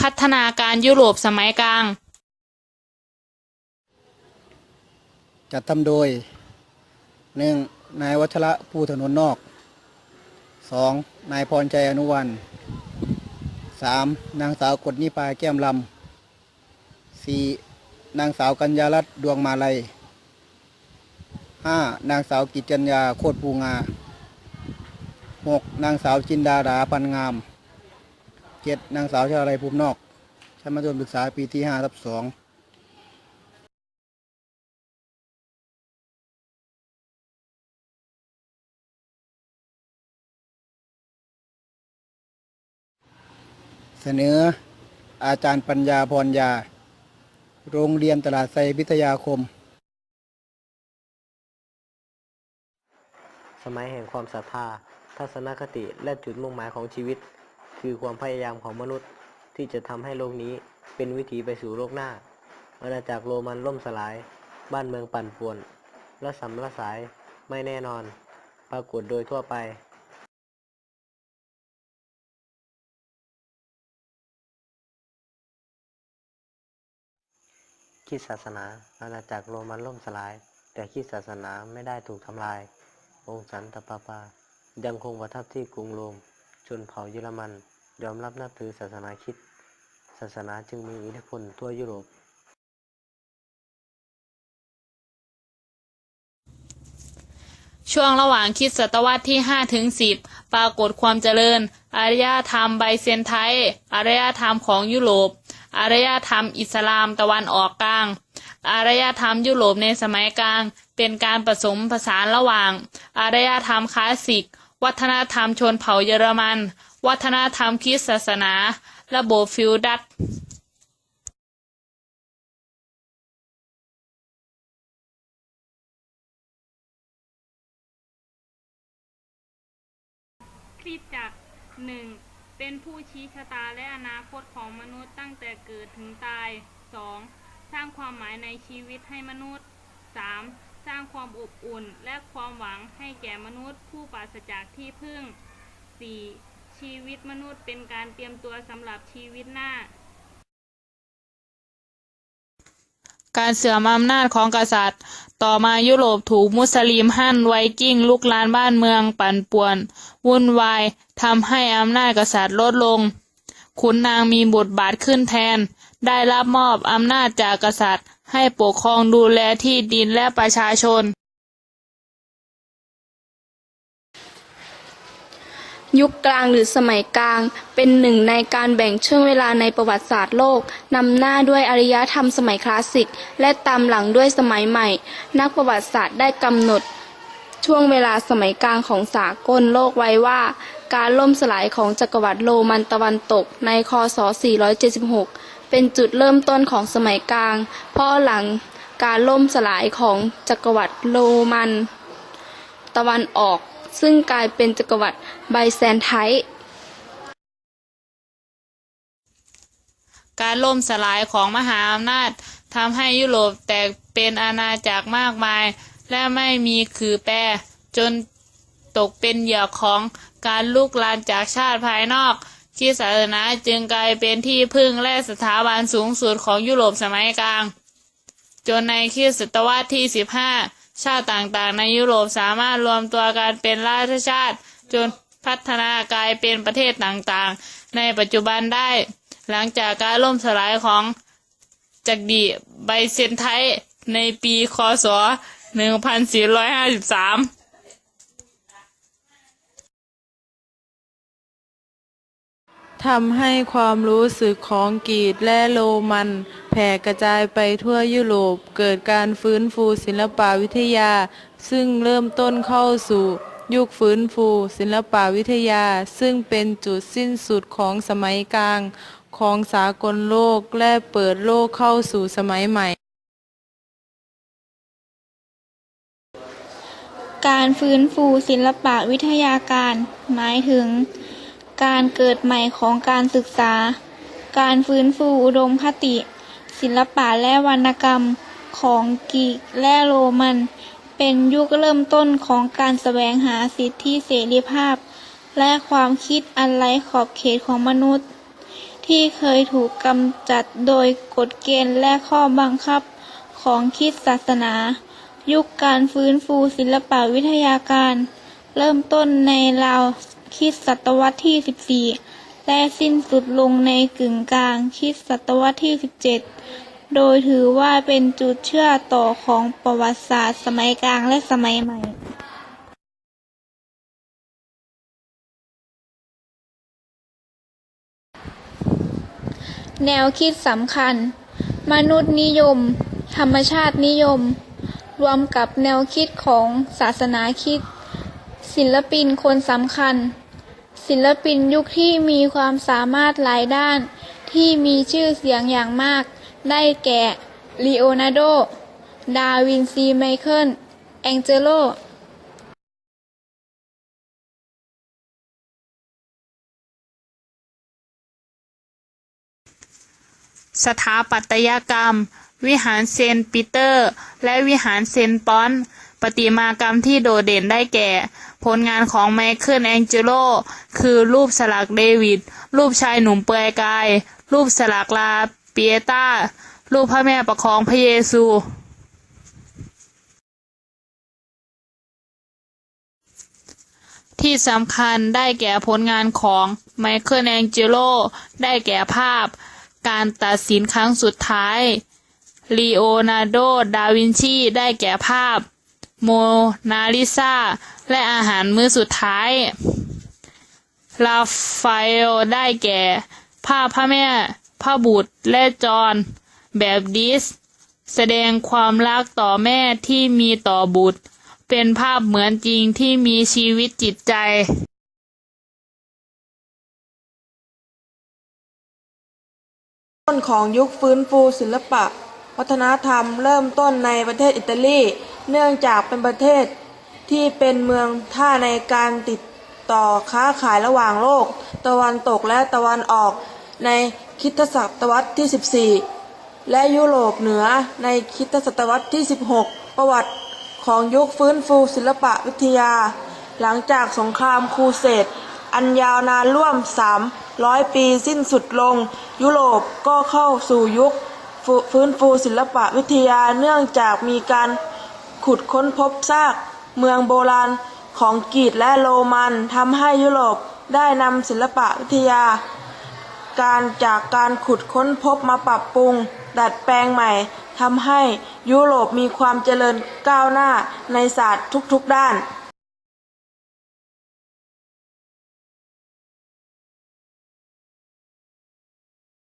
พัฒนาการยุโรปสมัยกลาง จัดทำโดยหนึ่งนายวัชระผู้ถนนนอกสองนายพรใจอนุวันสามนางสาวกฎนิพาแก้มลำสี่นางสาวกัญญารัตดวงมาลัยห้านางสาวกิจจัญญาโคตรภูงาหกนางสาวจินดาดาพันงาม เจ็ดนางสาวชาลัยภูมินอกชั้นมัธยมศึกษาปีที่ห้าทับสองเสนออาจารย์ปัญญาพรยา โรงเรียนตลาดไซพิทยาคม สมัยแห่งความศรัทธา ทัศนคติและจุดมุ่งหมายของชีวิต คือความพยายามของมนุษย์ที่จะทำให้โลกนี้เป็นวิถีไปสู่โลกหน้าอาณาจักรโรมันล่มสลาย บ้านเมืองปั่นป่วนและสัมละสายไม่แน่นอน ปรากฏโดยทั่วไปคิดศาสนาอาณาจักรโรมันล่มสลาย แต่คิดศาสนาไม่ได้ถูกทำลาย องค์สันตปาปา ยังคงประทับที่กรุงโรม ชนเผ่าเยอรมัน ยอมรับนับถือศาสนาคริดศาสนาจึงมีอิทธิพลทั่วยุโรป ช่วงระหว่างคริดศตวรรษที่ 5 ถึง 10 ปรากฏความเจริญ อารยธรรมไบเซนไทอารยธรรมของยุโรป อารยธรรมอิสลามตะวันออกกลาง อารยธรรมยุโรปในสมัยกลาง เป็นการผสมผสานระหว่าง อารยธรรมคลาสสิก วัฒนธรรมชนเผ่าเยอรมัน วัฒนธรรมคริสต์ศาสนา ระบบฟิวดัตคริสตจักรหนึ่งเป็นผู้ชี้ชะตาและอนาคตของมนุษย์ตั้งแต่เกิดถึงตาย 2. สร้างความหมายในชีวิตให้มนุษย์ 3. สร้างความอบอุ่นและความหวังให้แก่มนุษย์ ผู้ปราศจากที่พึ่ง 4. ชีวิตมนุษย์เป็นการเตรียมตัวสำหรับชีวิตหน้า การเสื่อมอำนาจของกษัตริย์ ต่อมายุโรปถูกมุสลิมฮั่นไวกิ้งลุกลานบ้านเมืองปั่นป่วน วุ่นวายทำให้อำนาจกษัตริย์ลดลง ขุนนางมีบทบาทขึ้นแทน ได้รับมอบอำนาจจากกษัตริย์ ให้ปกครองดูแลที่ดินและประชาชน ยุคกลางหรือสมัยกลาง เป็นหนึ่งในการแบ่งช่วงเวลาในประวัติศาสตร์โลก นำหน้าด้วยอารยธรรมสมัยคลาสสิก และตามหลังด้วยสมัยใหม่ นักประวัติศาสตร์ได้กำหนด ช่วงเวลาสมัยกลางของสากลโลกไว้ว่า การล่มสลายของจักรวรรดิโรมันตะวันตกในคศ 476 เป็นจุดเริ่มต้นของสมัยกลาง เพราะหลังการล่มสลายของจักรวรรดิโรมัน ตะวันออก ซึ่งกลายเป็นจักรวรรดิไบแซนไทต์การล่มสลายของมหาอำนาจทำให้ยุโรปแตกเป็นอาณาจักรมากมาย และไม่มีคือแปรจนตกเป็นเหยื่อของการลุกลานจากชาติภายนอก ที่ศาสนาจึงกลายเป็นที่พึ่งและสถาบันสูงสุดของยุโรปสมัยกลาง จนในคริสตศตวรรษที่ 15 ชาติต่างๆ ในยุโรปสามารถรวมตัวกันเป็นราชชาติ จนพัฒนากลายเป็นประเทศต่างๆ ในปัจจุบันได้ หลังจากการล่มสลายของจักรีไบเซนไทในปีคศ 1453 ทำให้ความรู้สึกของกรีกและโรมัน แผ่กระจายไปทั่วยุโรป เกิดการฟื้นฟูศิลปวิทยา ซึ่งเริ่มต้นเข้าสู่ ยุคฟื้นฟูศิลปวิทยา ซึ่งเป็นจุดสิ้นสุดของสมัยกลาง ของสากลโลกและเปิดโลกเข้าสู่สมัยใหม่ การฟื้นฟูศิลปวิทยาการ หมายถึง การเกิดใหม่ของการศึกษา การฟื้นฟูอุดมคติ ศิลปะและวรรณกรรมของกรีกและโรมัน เป็นยุคเริ่มต้นของการแสวงหาสิทธิเสรีภาพ และความคิดอันไร้ขอบเขตของมนุษย์ ที่เคยถูกกำจัดโดยกฎเกณฑ์และข้อบังคับของคริสตศาสนา ยุคการฟื้นฟูศิลปวิทยาการ เริ่มต้นในราว คริสตศตวรรษที่ 14 และสิ้นสุดลงในกึ่งกลางคริสตศตวรรษที่ 17 โดยถือว่าเป็นจุดเชื่อต่อของประวัติศาสตร์สมัยกลางและสมัยใหม่แนวคิดสำคัญ มนุษย์นิยม ธรรมชาตินิยม รวมกับแนวคิดของศาสนาคิด ศิลปินคนสำคัญ ศิลปินยุคที่มีความสามารถหลายด้าน ที่มีชื่อเสียงอย่างมาก ได้แก่ลีโอนาร์โด ดาวินซีไมเคิล แองเจโลสถาปัตยกรรม วิหารเซนปีเตอร์ และวิหารเซนปอนประติมากรรมที่โดดเด่นได้แก่ ผลงานของไมเคิลแองเจโลคือรูปสลักเดวิด รูปชายหนุ่มเปลือยกาย รูปสลักลาเปียตารูปพระแม่ประคองพระเยซู ที่สำคัญได้แก่ผลงานของไมเคิลแองเจโลได้แก่ภาพ การตัดสินครั้งสุดท้ายลีโอนาร์โด ดาวินชีได้แก่ภาพ โมนาลิซาและอาหารมื้อสุดท้ายลาฟาเอลได้แก่ภาพพระแม่พระบุตรและจอห์นแบบดิส แสดงความรักต่อแม่ที่มีต่อบุตร เป็นภาพเหมือนจริงที่มีชีวิตจิตใจต้นของยุคฟื้นฟูศิลปะ วัฒนธรรมเริ่มต้นในประเทศอิตาลี เนื่องจากเป็นประเทศที่เป็นเมืองท่าในการติดต่อค้าขายระหว่างโลก ตะวันตกและตะวันออกในคริสตศตวรรษที่ 14 และยุโรปเหนือในคริสตศตวรรษที่ 16 ประวัติของยุคฟื้นฟูศิลปะวิทยา หลังจากสงครามครูเสดอันยาวนานร่วม 300 ปีสิ้นสุดลง ยุโรปก็เข้าสู่ยุค ฟื้นฟูศิลปะวิทยาเนื่องจากมีการขุดค้นพบซากเมืองโบราณของกรีกและโรมันทำให้ยุโรปได้นำศิลปะวิทยา การจากการขุดค้นพบมาปรับปรุง ดัดแปลงใหม่ทำให้ยุโรปมีความเจริญก้าวหน้าในศาสตร์ทุกๆด้าน